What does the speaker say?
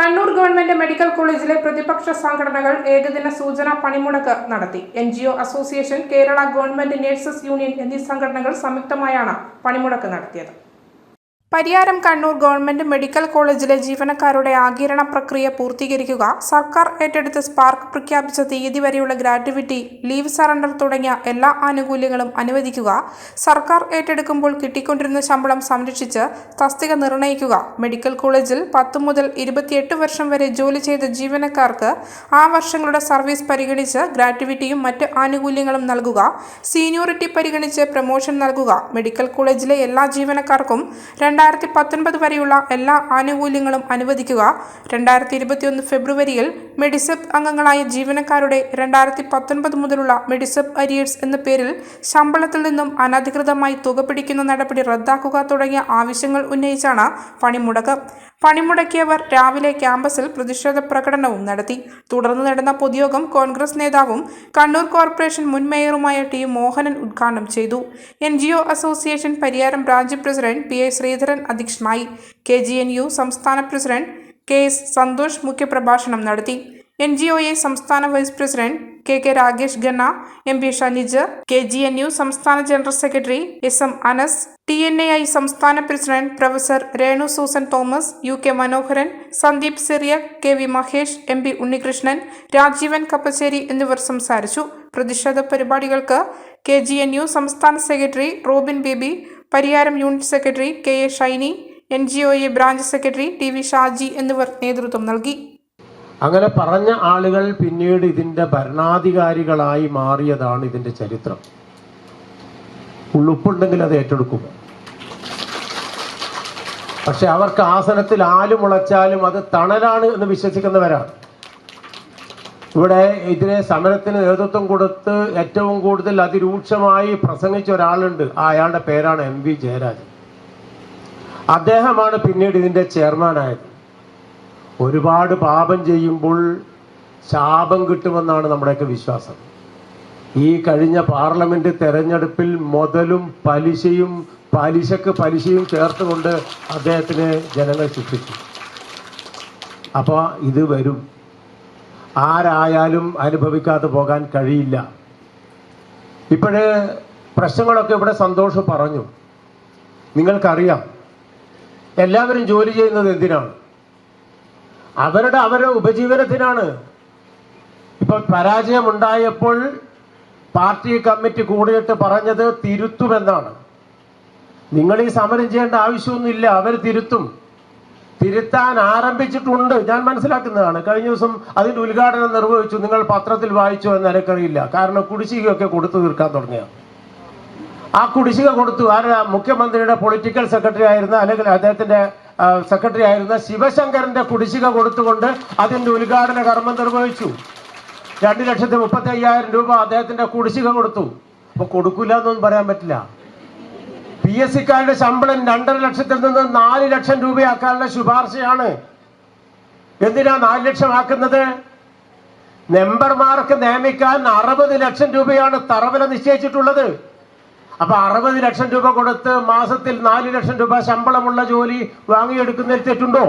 Kannur government medical കോളേജിലെ പ്രതിപക്ഷ സംഘടനകൾ ഏകദിന സൂചന പണിമുടക്ക് നടത്തി. N G O association Kerala government nurses union എന്നീ സംഘടനകൾ സംയുക്തമായാണ് പണിമുടക്ക് നടത്തിയത്. പരിയാരം കണ്ണൂർ ഗവൺമെന്റ് മെഡിക്കൽ കോളേജിലെ ജീവനക്കാരുടെ ആകിരണ പ്രക്രിയ പൂർത്തീകരിക്കുക. സർക്കാർ ഏറ്റെടുത്ത് സ്പാർക്ക് പ്രഖ്യാപിച്ച തീയതി വരെയുള്ള ഗ്രാറ്റുവിറ്റി ലീവ് സറണ്ടർ തുടങ്ങിയ എല്ലാ ആനുകൂല്യങ്ങളും അനുവദിക്കുക. സർക്കാർ ഏറ്റെടുക്കുമ്പോൾ കിട്ടിക്കൊണ്ടിരുന്ന ശമ്പളം സംരക്ഷിച്ച് തസ്തിക നിർണയിക്കുക മെഡിക്കൽ കോളേജിൽ പത്ത് മുതൽ ഇരുപത്തിയെട്ട് വർഷം വരെ ജോലി ചെയ്ത ജീവനക്കാർക്ക് ആ വർഷങ്ങളുടെ സർവീസ് പരിഗണിച്ച് ഗ്രാറ്റുവിറ്റിയും മറ്റ് ആനുകൂല്യങ്ങളും നൽകുക. സീനിയോറിറ്റി പരിഗണിച്ച് പ്രമോഷൻ നൽകുക. മെഡിക്കൽ കോളേജിലെ എല്ലാ ജീവനക്കാർക്കും രണ്ടായിരത്തി പത്തൊൻപത് വരെയുള്ള എല്ലാ ആനുകൂല്യങ്ങളും അനുവദിക്കുക. രണ്ടായിരത്തി ഇരുപത്തിയൊന്ന് ഫെബ്രുവരിയിൽ മെഡിസെപ്പ് അംഗങ്ങളായ ജീവനക്കാരുടെ രണ്ടായിരത്തി പത്തൊൻപത് മുതലുള്ള മെഡിസെപ്പ് അരിയേഴ്സ് എന്ന പേരിൽ ശമ്പളത്തിൽ നിന്നും അനധികൃതമായി തുക പിടിക്കുന്ന നടപടി റദ്ദാക്കുക തുടങ്ങിയ ആവശ്യങ്ങൾ ഉന്നയിച്ചാണ് പണിമുടക്ക്. പണിമുടക്കിയവർ രാവിലെ ക്യാമ്പസിൽ പ്രതിഷേധ പ്രകടനവും നടത്തി. തുടർന്ന് നടന്ന പൊതുയോഗം കോൺഗ്രസ് നേതാവും കണ്ണൂർ കോർപ്പറേഷൻ മുൻ മേയറുമായ ടി മോഹനൻ ഉദ്ഘാടനം ചെയ്തു. N association Pariyaram branch president P A Sreedharan അധ്യക്ഷനായി. കെ സംസ്ഥാന പ്രസിഡന്റ് കെ എസ് സന്തോഷ് മുഖ്യപ്രഭാഷണം നടത്തി. എൻ ജി ഒ എ സംസ്ഥാന vice president K K Rakesh Khanna M P Shanij K G N U സംസ്ഥാന general secretary S M Anas T N A I സംസ്ഥാന president professor Renu Susan Thomas U K Manoharan Sandeep Siriya K V Mahesh M P Unnikrishnan Rajeevan Kappassery എന്നിവർ സംസാരിച്ചു. പ്രതിഷേധ പരിപാടികൾക്ക് K G N U സംസ്ഥാന secretary Robin Baby Pariyaram unit secretary K A Shiny N G O A branch secretary T V Shaji എന്നിവർ നേതൃത്വം നൽകി. അങ്ങനെ പറഞ്ഞ ആളുകൾ പിന്നീട് ഇതിന്റെ ഭരണാധികാരികളായി മാറിയതാണ് ഇതിന്റെ ചരിത്രം. ഉള്ളുപ്പുണ്ടെങ്കിൽ അത് ഏറ്റെടുക്കും. പക്ഷെ അവർക്ക് ആസനത്തിൽ ആൽ മുളച്ചാലും അത് തണലാണ് എന്ന് വിശ്വസിക്കുന്നവരാണ്. ഇവിടെ ഇതിനെ സമരത്തിന് നേതൃത്വം കൊടുത്ത് ഏറ്റവും കൂടുതൽ അതിരൂക്ഷമായി പ്രസംഗിച്ച ഒരാളുണ്ട്. ആ അയാളുടെ പേരാണ് എം വി ജയരാജൻ. അദ്ദേഹമാണ് പിന്നീട് ഇതിന്റെ ചെയർമാനായത്. ഒരുപാട് പാപം ചെയ്യുമ്പോൾ ശാപം കിട്ടുമെന്നാണ് നമ്മുടെയൊക്കെ വിശ്വാസം. ഈ കഴിഞ്ഞ പാർലമെന്റ് തെരഞ്ഞെടുപ്പിൽ മുതലും പലിശയും പലിശക്ക് പലിശയും ചേർത്തുകൊണ്ട് അദ്ദേഹത്തിന് ജനങ്ങൾ ശിക്ഷിച്ചു. അപ്പോൾ ഇത് വരും. ആരായാലും അനുഭവിക്കാതെ പോകാൻ കഴിയില്ല. ഇപ്പോഴ് പ്രശ്നങ്ങളൊക്കെ ഇവിടെ സന്തോഷം പറഞ്ഞു. നിങ്ങൾക്കറിയാം. എല്ലാവരും ജോലി ചെയ്യുന്നത് എന്തിനാണ്? അവരുടെ അവരുടെ ഉപജീവനത്തിനാണ്. ഇപ്പൊ പരാജയം ഉണ്ടായപ്പോൾ പാർട്ടി കമ്മിറ്റി കൂടിയിട്ട് പറഞ്ഞത് തിരുത്തുമെന്നാണ്. നിങ്ങൾ ഈ സമരം ചെയ്യേണ്ട ആവശ്യമൊന്നുമില്ല അവർ തിരുത്തും. തിരുത്താൻ ആരംഭിച്ചിട്ടുണ്ട് ഞാൻ മനസ്സിലാക്കുന്നതാണ്. കഴിഞ്ഞ ദിവസം അതിന്റെ ഉദ്ഘാടനം നിർവഹിച്ചു നിങ്ങൾ പത്രത്തിൽ വായിച്ചോ എന്ന് എനിക്കറിയില്ല. കാരണം കുടിശ്ശികയൊക്കെ കൊടുത്തു തീർക്കാൻ തുടങ്ങിയ ആ കുടിശ്ശിക കൊടുത്തു. ആരാ മുഖ്യമന്ത്രിയുടെ പൊളിറ്റിക്കൽ സെക്രട്ടറി ആയിരുന്ന അല്ലെങ്കിൽ അദ്ദേഹത്തിന്റെ സെക്രട്ടറി ആയിരുന്ന ശിവശങ്കറിന്റെ കുടിശ്ശിക കൊടുത്തുകൊണ്ട് അതിന്റെ ഉദ്ഘാടന കർമ്മം നിർവഹിച്ചു. രണ്ട് ലക്ഷത്തി മുപ്പത്തി അയ്യായിരം രൂപ അദ്ദേഹത്തിന്റെ കുടിശ്ശിക കൊടുത്തു. അപ്പൊ കൊടുക്കില്ല എന്നൊന്നും പറയാൻ പറ്റില്ല. പി എസ് സിക്കാരുടെ ശമ്പളം രണ്ടര ലക്ഷത്തിൽ നിന്ന് നാല് ലക്ഷം രൂപയാക്കാനുള്ള ശുപാർശയാണ്. എന്തിനാ നാല് ലക്ഷം ആക്കുന്നത്? മെമ്പർമാർക്ക് നിയമിക്കാൻ അറുപത് ലക്ഷം രൂപയാണ് തറവില നിശ്ചയിച്ചിട്ടുള്ളത്. അപ്പൊ അറുപത് ലക്ഷം രൂപ കൊടുത്ത് മാസത്തിൽ നാല് ലക്ഷം രൂപ ശമ്പളമുള്ള ജോലി വാങ്ങിയെടുക്കുന്നതിൽ തെറ്റുണ്ടോ?